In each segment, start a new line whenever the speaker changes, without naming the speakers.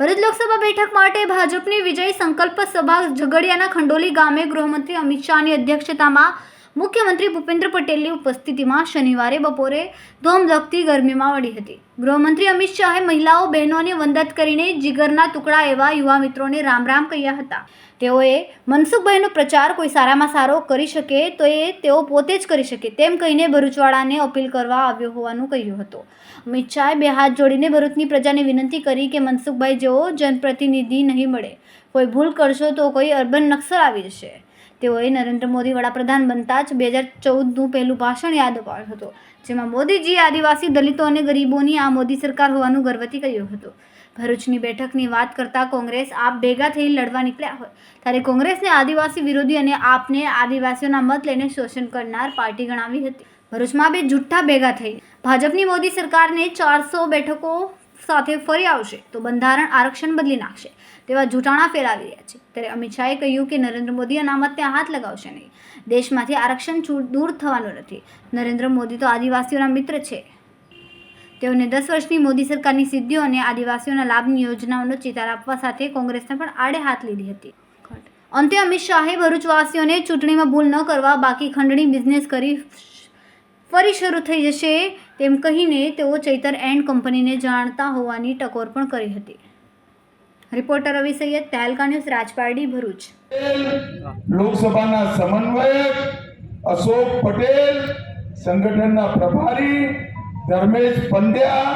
ભરૂચ લોકસભા બેઠક માટે ભાજપની વિજય સંકલ્પ સભા ઝઘડિયાના ખંડોલી ગામે ગૃહમંત્રી અમિત શાહની અધ્યક્ષતામાં મુખ્યમંત્રી ભૂપેન્દ્ર પટેલની ઉપસ્થિતિમાં શનિવારે બપોરે ધોમધખતી ગરમીમાં વળી હતી. ગૃહમંત્રી અમિત શાહે મહિલાઓ, બહેનોને વંદત કરીને જીગરના ટુકડા એવા યુવા મિત્રોને રામ રામ કહ્યા હતા. તેઓએ, મનસુખભાઈનો પ્રચાર કોઈ સારામાં સારો કરી શકે તો એ તેઓ પોતે જ કરી શકે તેમ કહીને ભરૂચવાળાને અપીલ કરવા આવ્યો હોવાનું કહ્યું હતું. અમિત શાહે બે હાથ જોડીને ભરૂચની પ્રજાને વિનંતી કરી કે મનસુખભાઈ જેવો જનપ્રતિનિધિ નહીં મળે. કોઈ ભૂલ કરશો તો કોઈ અર્બન નક્સર આવી જશે. તેઓએ નરેન્દ્ર મોદી વડાપ્રધાન બનતા જ બે હજાર ચૌદનું પહેલું ભાષણ યાદ અપાયું હતું, જેમાં મોદીજી આદિવાસી દલિતો અને ગરીબોની આ મોદી સરકાર હોવાનું ગર્વથી કહ્યું હતું. ભરૂચની બેઠકની વાત કરતા કોંગ્રેસ આપ ભેગા થઈ લડવા નીકળ્યા હોય, ત્યારે કોંગ્રેસને આદિવાસી વિરોધી અને આપને આદિવાસીઓના મત લઈને શોષણ કરનાર પાર્ટી ગણાવી હતી. ભરૂચમાં બે જુઠ્ઠા ભેગા થઈ ભાજપની મોદી સરકારને ચારસો બેઠકો સાથે ફરી આવશે તો બંધારણ આરક્ષણ બદલી નાખશે તેવા જૂટાણા ફેલાવી રહ્યા છે. ત્યારે અમિત શાહે કહ્યું કે નરેન્દ્ર મોદી અનામતને હાથ લગાવશે નહીં. દેશમાંથી આરક્ષણ છૂટ દૂર થવાનું નથી. નરેન્દ્ર મોદી તો આદિવાસીઓના મિત્ર છે. તેઓને દસ વર્ષની મોદી સરકારની સિદ્ધિઓ અને આદિવાસીઓના લાભની યોજનાઓનો ચિતાર આપવા સાથે કોંગ્રેસને પણ આડે હાથ લીધી હતી. અંતે અમિત શાહે ભરૂચવાસીઓને ચૂંટણીમાં ભૂલ ન કરવા બાકી ખંડણી બિઝનેસ કરી ફરી શરૂ થઈ જશે તેમ કહીને તેઓ ચૈતર એન્ડ કંપનીને જાણતા હોવાની ટકોર પણ કરી હતી. Reporter Ravi Saiyed, Tehelka news, Rajpardi, Bharuch.
લોકસભાના સમન્વયક અશોક પટેલ, સંગઠનના પ્રભારી ધર્મેશ પંડ્યા,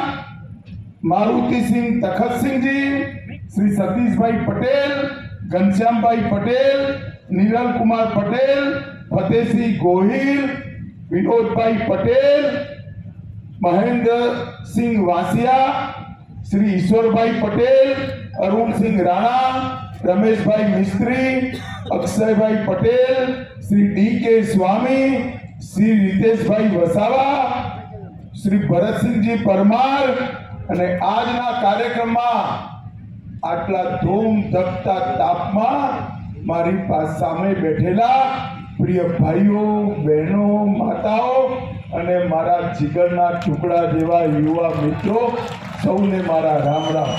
મારુતિસિંહ તખતસિંહજી, શ્રી સતીશભાઈ પટેલ, ઘનશ્યામભાઈ પટેલ, નિરલકુમાર પટેલ, ફતેહસિંહ ગોહિલ વિનોદભાઈ પટેલ મહેન્દ્રસિંહ વાસિયા, શ્રી ઈશ્વરભાઈ પટેલ અરુણસિંહ રાણા, રમેશભાઈ મિસ્ત્રી, અક્ષયભાઈ પટેલ, શ્રી ડી કે સ્વામી, શ્રી રીતેશભાઈ વસાવા, શ્રી ભરતસિંહજી પરમાર અને આજના કાર્યક્રમમાં આટલા ધૂમ ધકતા તાપમાં મારી પાસે સામે બેઠેલા પ્રિય ભાઈઓ, બહેનો, માતાઓ અને મારા જીગરના ટુકડા જેવા યુવા મિત્રો, સૌને મારા રામ રામ.